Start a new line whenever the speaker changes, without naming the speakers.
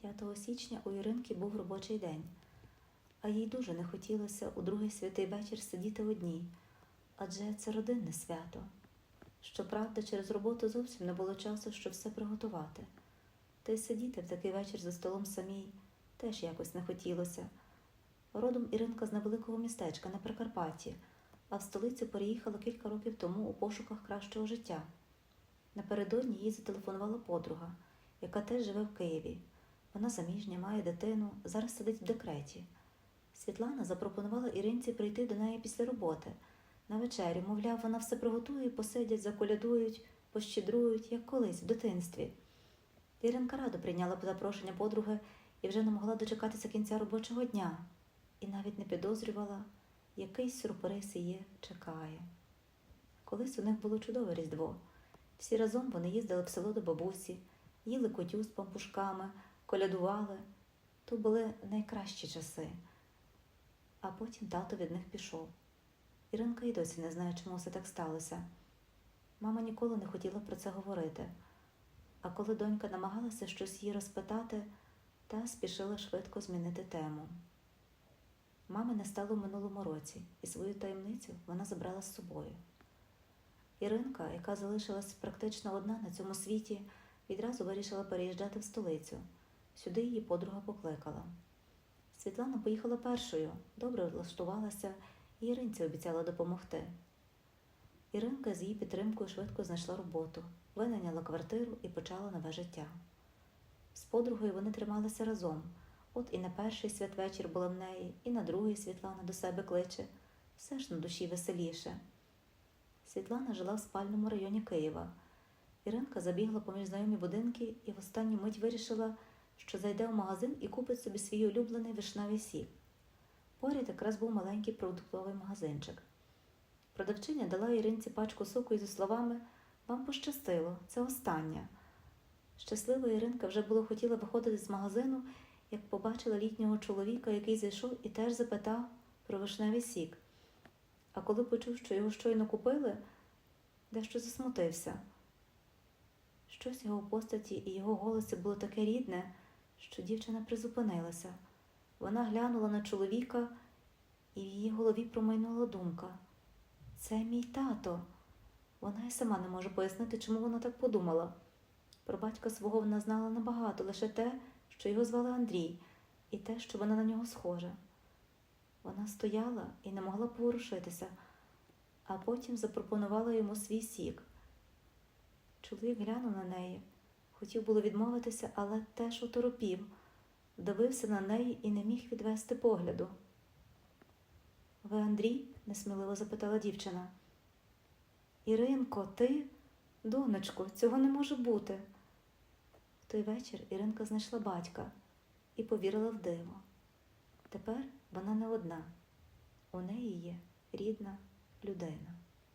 5 січня у Іринки був робочий день, а їй дуже не хотілося у другий святий вечір сидіти одній, адже це родинне свято. Щоправда, через роботу зовсім не було часу, щоб все приготувати. Та й сидіти в такий вечір за столом самій теж якось не хотілося. Родом Іринка з невеликого містечка на Прикарпатті, а в столицю переїхала кілька років тому у пошуках кращого життя. Напередодні їй зателефонувала подруга, яка теж живе в Києві. Вона заміжня, має дитину, зараз сидить в декреті. Світлана запропонувала Іринці прийти до неї після роботи. На вечерю, мовляв, вона все приготує, посидять, заколядують, пощедрують, як колись в дитинстві. Іринка радо прийняла запрошення подруги і вже не могла дочекатися кінця робочого дня, і навіть не підозрювала, який сюрприз її чекає. Колись у них було чудове Різдво. Всі разом вони їздили в село до бабусі, їли котю з пампушками, колядували. То були найкращі часи. А потім тато від них пішов. Іринка й досі не знає, чому все так сталося. Мама ніколи не хотіла про це говорити. А коли донька намагалася щось їй розпитати, та спішила швидко змінити тему. Мами не стало в минулому році, і свою таємницю вона забрала з собою. Іринка, яка залишилась практично одна на цьому світі, відразу вирішила переїжджати в столицю. Сюди її подруга покликала. Світлана поїхала першою, добре влаштувалася, і Іринці обіцяла допомогти. Іринка з її підтримкою швидко знайшла роботу, винайняла квартиру і почала нове життя. З подругою вони трималися разом. От і на перший святвечір була в неї, і на другий Світлана до себе кличе. Все ж на душі веселіше. Світлана жила в спальному районі Києва. Іринка забігла поміж знайомі будинки і в останню мить вирішила, що зайде в магазин і купить собі свій улюблений вишневий сік. Поряд якраз був маленький продуктовий магазинчик. Продавчиня дала Іринці пачку соку із словами Вам пощастило, це остання. Щаслива Іринка вже було хотіла виходити з магазину, як побачила літнього чоловіка, який зайшов і теж запитав про вишневий сік. А коли почув, що його щойно купили, дещо засмутився. Щось його постаті і його голосі було таке рідне, що дівчина призупинилася. Вона глянула на чоловіка, і в її голові промайнула думка. Це мій тато. Вона й сама не може пояснити, чому вона так подумала. Про батька свого вона знала небагато, лише те, що його звали Андрій, і те, що вона на нього схожа. Вона стояла і не могла поворушитися, а потім запропонувала йому свій сік. Чоловік глянув на неї, хотів було відмовитися, але теж оторопів, дивився на неї і не міг відвести погляду. Ви Андрій? несміливо запитала дівчина. Іринко, ти? Донечко, цього не може бути. В той вечір Іринка знайшла батька і повірила в диво. Тепер вона не одна. У неї є рідна людина.